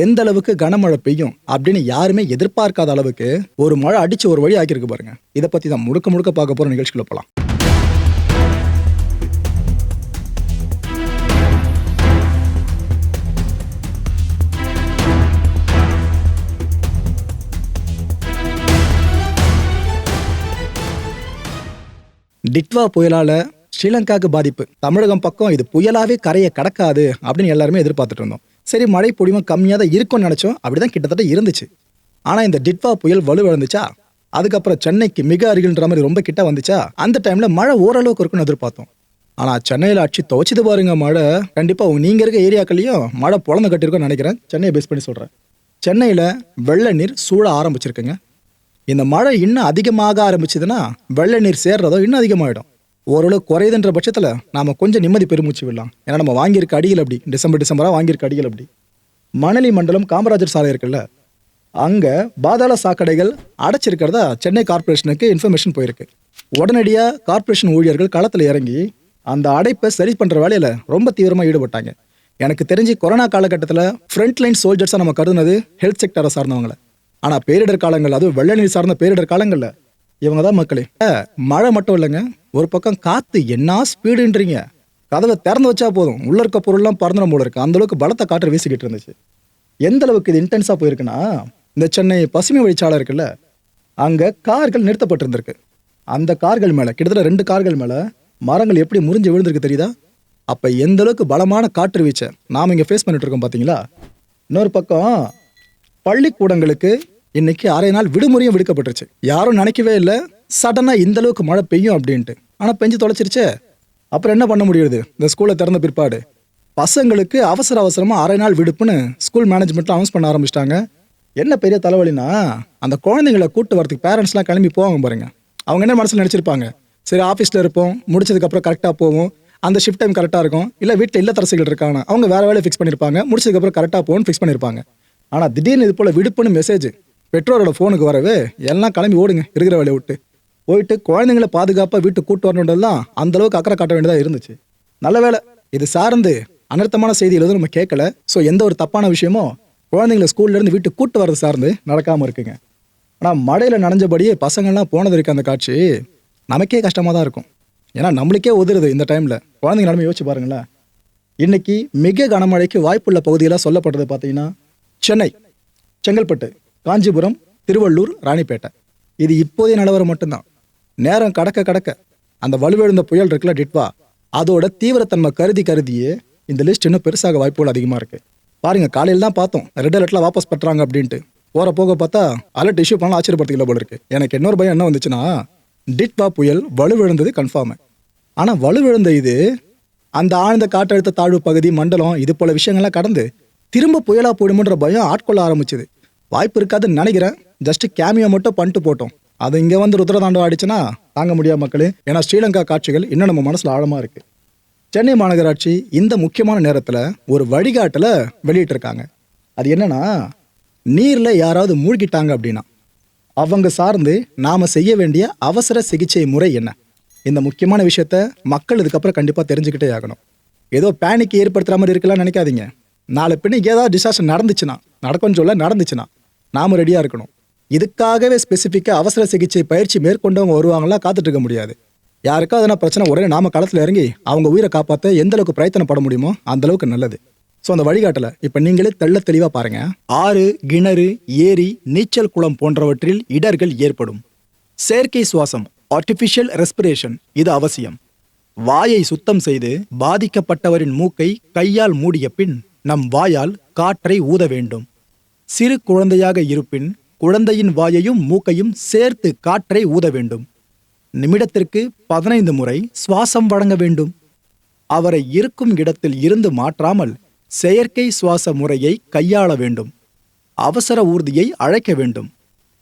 எந்த அளவுக்கு கனமழை பெய்யும் அப்படின்னு யாருமே எதிர்பார்க்காத அளவுக்கு ஒரு மழை அடிச்சு ஒரு வழி ஆக்கியிருக்கு பாருங்க. இதை பத்தி தான் முழுக்க முழுக்க பார்க்க போற நிகழ்ச்சிக்குள்ள போலாம். டிட்வா புயலால ஸ்ரீலங்காவுக்கு பாதிப்பு. தமிழகம் பக்கம் இது புயலாவே கரையை கடக்காது அப்படின்னு எல்லாருமே எதிர்பார்த்துட்டு இருந்தோம். சரி மழை பொடிமை கம்மியாக தான் இருக்கும்னு நினச்சோம். அப்படிதான் கிட்டத்தட்ட இருந்துச்சு. ஆனால் இந்த டிட்வா புயல் வலுவிழந்துச்சா அதுக்கப்புறம் சென்னைக்கு மிக அருகில்ன்ற மாதிரி ரொம்ப கிட்ட வந்துச்சா? அந்த டைம்ல மழை ஓரளவுக்கு இருக்கும்னு எதிர்பார்த்தோம். ஆனால் சென்னையில் அடிச்சு துவச்சிது பாருங்க மழை. கண்டிப்பாக நீங்கள் இருக்க ஏரியாக்கள்லையும் மழை பொழந்து கட்டிருக்கோன்னு நினைக்கிறேன். சென்னையை பேஸ் பண்ணி சொல்கிறேன் சென்னையில் வெள்ள நீர் சூழ ஆரம்பிச்சிருக்குங்க. இந்த மழை இன்னும் அதிகமாக ஆரம்பிச்சதுன்னா வெள்ள நீர் சேர்றதோ இன்னும் அதிகமாகிடும் ஓரளவு குறையுதுன்ற பட்சத்தில் நாம் கொஞ்சம் நிம்மதி பெருமூச்சு விடலாம். ஏன்னா நம்ம வாங்கியிருக்க அடிகள் அப்படி டிசம்பர் டிசம்பராக வாங்கியிருக்க அடிகள் அப்படி. மணலி மண்டலம் காமராஜர் சாலை இருக்குல்ல அங்கே பாதாள சாக்கடைகள் அடைச்சிருக்கிறதா சென்னை கார்ப்பரேஷனுக்கு இன்ஃபர்மேஷன் போயிருக்கு. உடனடியாக கார்ப்பரேஷன் ஊழியர்கள் களத்தில் இறங்கி அந்த அடைப்பை சரி பண்ணுற வேலையில் ரொம்ப தீவிரமாக ஈடுபட்டாங்க. எனக்கு தெரிஞ்சு கொரோனா காலகட்டத்தில் ஃப்ரண்ட் லைன் சோல்ஜர்ஸாக நம்ம கருதுனது ஹெல்த் செக்டரை சார்ந்தவங்களை. ஆனால் பேரிடர் காலங்கள் அதுவும் வெள்ள நீர் சார்ந்த பேரிடர் காலங்களில் இவங்க தான் மக்களே மழை மட்டும் இல்லைங்க ஒரு பக்கம் காற்று என்ன ஸ்பீடுன்றீங்க? கதவை திறந்து வச்சா போதும். உள்ள இருக்க பொருள்லாம் பறந்துடும் போல இருக்கு. அந்த அளவுக்கு பலத்த காற்று வீசிக்கிட்டு இருந்துச்சு. எந்த அளவுக்கு இது இன்டென்ஸாக போயிருக்குன்னா இந்த சென்னை பசுமை வழிச்சாலை இருக்குல்ல அங்கே கார்கள் நிறுத்தப்பட்டிருந்திருக்கு. அந்த கார்கள் மேலே கிட்டத்தட்ட ரெண்டு கார்கள் மேலே மரங்கள் எப்படி முறிஞ்சு விழுந்திருக்கு தெரியுதா? அப்போ எந்த அளவுக்கு பலமான காற்று வீச்சை நாம் இங்கே ஃபேஸ் பண்ணிட்டு இருக்கோம் பார்த்தீங்களா இன்னொரு பக்கம் பள்ளிக்கூடங்களுக்கு இன்னைக்கு அரை நாள் விடுமுறையும் விடுக்கப்பட்டுருச்சு. யாரும் நினைக்கவே இல்லை சடனாக இந்த அளவுக்கு மழை பெய்யும் அப்படின்ட்டு. ஆனால் பெஞ்சு தொலைச்சிருச்சே. அப்புறம் என்ன பண்ண முடியுது? இந்த ஸ்கூலை திறந்த பிற்பாடு. பசங்களுக்கு அவசர அவசரமாக அரை நாள் விடுப்புன்னு ஸ்கூல் மேனேஜ்மெண்ட்டில் அனௌன்ஸ் பண்ண ஆரம்பிச்சிட்டாங்க. என்ன பெரிய தலைவலினா அந்த குழந்தைங்களை கூட்டு வரதுக்கு பேரண்ட்ஸ்லாம் கிளம்பி போவாங்க பாருங்க. அவங்க என்ன மனசில் நினச்சிருப்பாங்க? சரி ஆஃபீஸில் இருப்போம் முடிச்சதுக்கப்புறம் கரெக்டாக போவோம். அந்த ஷிஃப்ட் டைம் கரெக்டாக இருக்கும். இல்லை வீட்டில் இல்லத்தரசிகள் இருக்காங்க அவங்க வேறு வேலையை ஃபிக்ஸ் பண்ணியிருப்பாங்க முடிச்சதுக்கப்புறம் கரெக்டாக போகணும்னு ஃபிக்ஸ் பண்ணியிருப்பாங்க ஆனால் திடீர்னு இது போல் விடுப்புன்னு மெசேஜ் பெற்றோரோட ஃபோனுக்கு வரவே எல்லாம் கிளம்பி ஓடுங்க இருக்கிற வேலையை விட்டு. போயிட்டு குழந்தைங்கள பாதுகாப்பாக வீட்டுக்கு கூட்டு வரணுன்றதுலாம் அந்த அளவுக்கு அக்கறை காட்ட வேண்டியதாக இருந்துச்சு. நல்ல வேலை இது சார்ந்து அனர்த்தமான செய்திகள் எதுவும் நம்ம கேட்கல. ஸோ எந்த ஒரு தப்பான விஷயமோ குழந்தைங்கள ஸ்கூல்லேருந்து வீட்டுக்கு கூட்டு வரது சார்ந்து நடக்காமல் இருக்குங்க. ஆனால் மழையில் நனைஞ்சபடியே பசங்கள்லாம் போனது இருக்கு அந்த காட்சி. நமக்கே கஷ்டமாக தான் இருக்கும். ஏன்னா நம்மளுக்கே உதறுது இந்த டைமில் குழந்தைங்க நிலமை யோசிச்சு பாருங்களேன். இன்னைக்கு மிக கனமழைக்கு வாய்ப்புள்ள பகுதியெல்லாம் சொல்லப்படுறது பார்த்தீங்கன்னா சென்னை செங்கல்பட்டு காஞ்சிபுரம் திருவள்ளூர் ராணிப்பேட்டை. இது இப்போதைய நிலவரம் மட்டும்தான். நேரம் கடக்க கடக்க அந்த வலுவிழுந்த புயல் இருக்குல்ல டிட்வா அதோட தீவிரத்தன்மை கருதி கருதியே இந்த லிஸ்ட் இன்னும் பெருசாக வாய்ப்புகள் அதிகமாக இருக்கு. பாருங்க காலையில் தான் பார்த்தோம். ரெட் அலர்ட்ல வாபஸ் பண்றாங்க அப்படின்ட்டு. போகிற போக பார்த்தா அலர்ட் இஷ்யூ பண்ணலாம் ஆச்சரியப்படுத்திக்கல போல இருக்கு. எனக்கு இன்னொரு பயம் என்ன வந்துச்சுன்னா டிட்வா புயல் வலுவிழந்தது கன்ஃபார்ம் ஆனால் வலுவிழந்த இது அந்த ஆழ்ந்த காற்றழுத்த தாழ்வு பகுதி மண்டலம் இது போல விஷயங்கள்லாம் கடந்து திரும்ப புயலாக போயிடுமோன்ற பயம் ஆட்கொள்ள ஆரம்பிச்சுது. வாய்ப்பு இருக்காதுன்னு நினைக்கிறேன். ஜஸ்ட் கேமியோ மட்டும் பண்ணிட்டு போட்டோம். அது இங்கே வந்து ருத்ரதாண்டம் ஆடிச்சுன்னா தாங்க முடியாது மக்களே. ஏன்னா ஸ்ரீலங்கா காட்சிகள் இன்னும் நம்ம மனசில் ஆழமாக இருக்குது சென்னை மாநகராட்சி இந்த முக்கியமான நேரத்தில் ஒரு வழிகாட்டில் வெளியிட்டிருக்காங்க. அது என்னென்னா நீரில் யாராவது மூழ்கிட்டாங்க அப்படின்னா அவங்க சார்ந்து நாம செய்ய வேண்டிய அவசர சிகிச்சை முறை என்ன? இந்த முக்கியமான விஷயத்த மக்கள் இதுக்கப்புறம் கண்டிப்பாக தெரிஞ்சுக்கிட்டே ஆகணும். ஏதோ பேனிக் ஏற்படுத்துகிற மாதிரி இருக்கலாம்னு நினைக்காதீங்க. நாளை பின்ன ஏதாவது டிசாஸ்டர் நடந்துச்சுன்னா நடக்கும்னு சொல்ல நடந்துச்சுன்னா நாம் ரெடியாக இருக்கணும். இதுக்காகவே ஸ்பெசிஃபிக்காக அவசர சிகிச்சை பயிற்சி மேற்கொண்டவங்க வருவாங்களா காத்துட்டு இருக்க முடியாது. யாருக்கா அதனால் பிரச்சனை உடனே நாம களத்தில் இறங்கி அவங்க உயிரை காப்பாற்ற எந்த அளவுக்கு பிரயத்தனப்பட முடியுமோ அந்த அளவுக்கு நல்லது. ஸோ அந்த வழிகாட்டல இப்போ நீங்களே தெள்ள தெளிவாக பாருங்க. ஆறு கிணறு ஏரி நீச்சல் குளம் போன்றவற்றில் இடர்கள் ஏற்படும். செயற்கை சுவாசம் ஆர்டிஃபிஷியல் ரெஸ்பிரேஷன் இது அவசியம். வாயை சுத்தம் செய்து பாதிக்கப்பட்டவரின் மூக்கை கையால் மூடிய பின் நம் வாயால் காற்றை ஊத வேண்டும். சிறு குழந்தையாக இருப்பின் குழந்தையின் வாயையும் மூக்கையும் சேர்த்து காற்றை ஊத வேண்டும். நிமிடத்திற்கு பதினைந்து முறை சுவாசம் வழங்க வேண்டும். அவரை இருக்கும் இடத்தில் இருந்து மாற்றாமல் செயற்கை சுவாச முறையை கையாள வேண்டும். அவசர ஊர்தியை அழைக்க வேண்டும்.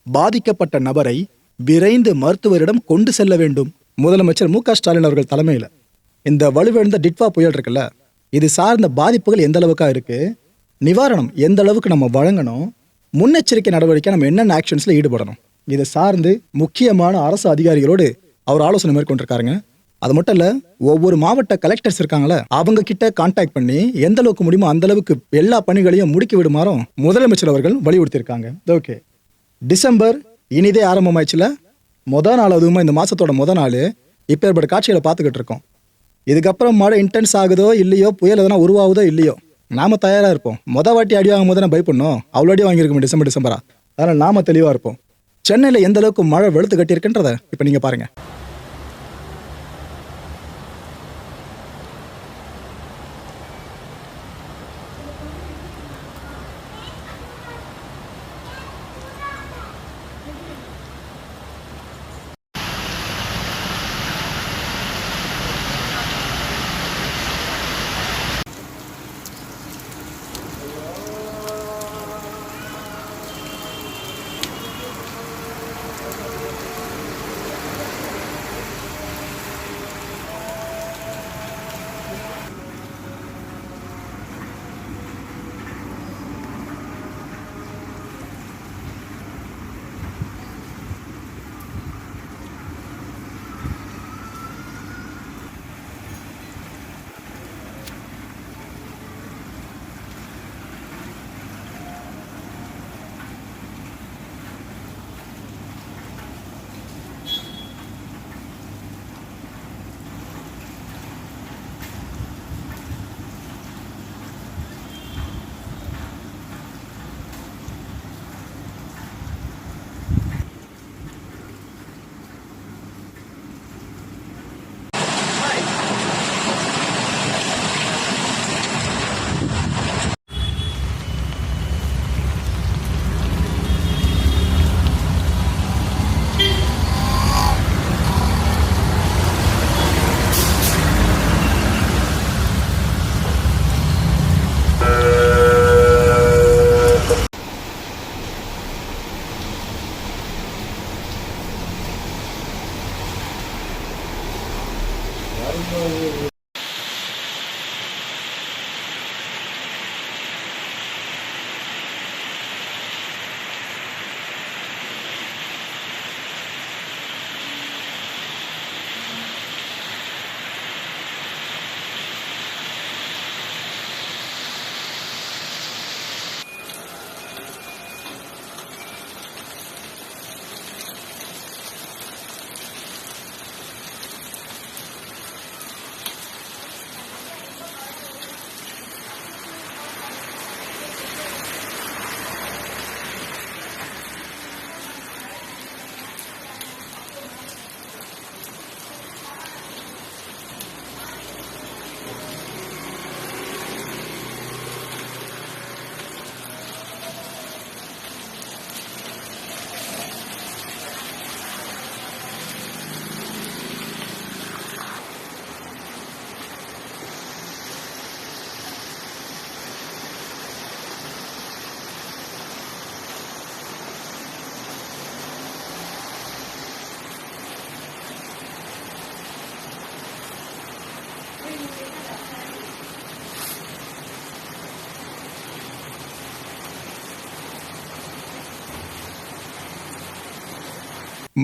பாதிக்கப்பட்ட நபரை விரைந்து மருத்துவரிடம் கொண்டு செல்ல வேண்டும். முதலமைச்சர் மு க ஸ்டாலின் அவர்கள் தலைமையில். இந்த வலுவிழந்த டிட்வா புயல் இருக்குல்ல இது சார்ந்த பாதிப்புகள் எந்த அளவுக்கா இருக்கு? நிவாரணம் எந்த அளவுக்கு நம்ம வழங்கணும்? முன்னெச்சரிக்கை நடவடிக்கை நம்ம என்னென்ன ஆக்ஷன்ஸில் ஈடுபடணும்? இதை சார்ந்து முக்கியமான அரசு அதிகாரிகளோடு அவர் ஆலோசனை மேற்கொண்டிருக்காருங்க. அது மட்டும் இல்ல ஒவ்வொரு மாவட்ட கலெக்டர்ஸ் இருக்காங்களே அவங்க கிட்ட கான்டாக்ட் பண்ணி எந்த அளவுக்கு முடியுமோ அந்த அளவுக்கு எல்லா பணிகளையும் முடுக்கி விடுமாறும் முதலமைச்சர் அவர்கள் வலியுறுத்தியிருக்காங்க. ஓகே டிசம்பர் இனிதே ஆரம்பமாயிடுச்சுல. மொதல் நாள் அதுவுமா இந்த மாசத்தோட முதல் நாள் இப்போ ஏற்பட்ட காட்சிகளை பார்த்துக்கிட்டு இருக்கோம். இதுக்கப்புறம் மழை இன்டென்ஸ் ஆகுதோ இல்லையோ புயல் எதனா உருவாகுதோ இல்லையோ நாம தயாரா இருப்போம். மொத வாட்டி அடி வாங்கும் போது நான் பயப்படணும்? அவ்வளோ அடி வாங்கியிருக்கோம் டிசம்பர் டிசம்பரா. அதனால் நாம தெளிவா இருப்போம். சென்னையில் எந்த அளவுக்கு மழை வெளுத்து கட்டியிருக்குன்றத இப்போ நீங்க பாருங்க.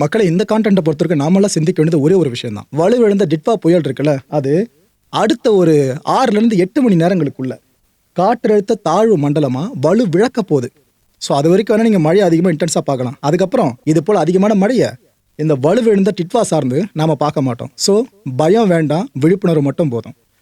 மக்களை இந்த கான்டென்ட்டை பொறுத்தவரைக்கும் நாமெல்லாம் சிந்திக்க வேண்டியது ஒரே ஒரு விஷயம் தான் வலுவிழந்த டிட்வா புயல் இருக்குல்ல அது அடுத்த ஒரு ஆறுல இருந்து எட்டு மணி நேரங்களுக்குள்ள காற்றழுத்த தாழ்வு மண்டலமா வலு விளக்க போகுது. ஸோ அது வரைக்கும் வேணா நீங்க மழை அதிகமாக இன்டென்ஸாக பார்க்கலாம். அதுக்கப்புறம் இது போல அதிகமான மழையை இந்த வலுவிழந்த டிட்வா சார்ந்து நாம பார்க்க மாட்டோம். ஸோ பயம் வேண்டாம் விழிப்புணர்வு மட்டும் போதும்.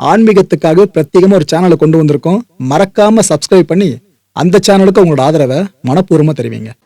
ஆன்மீகத்துக்காக பிரத்யேகமா ஒரு சேனலை கொண்டு வந்திருக்கோம். மறக்காம சப்ஸ்கிரைப் பண்ணி அந்த சேனலுக்கு உங்களோட ஆதரவை மனப்பூர்வமாக தெரிவிங்க.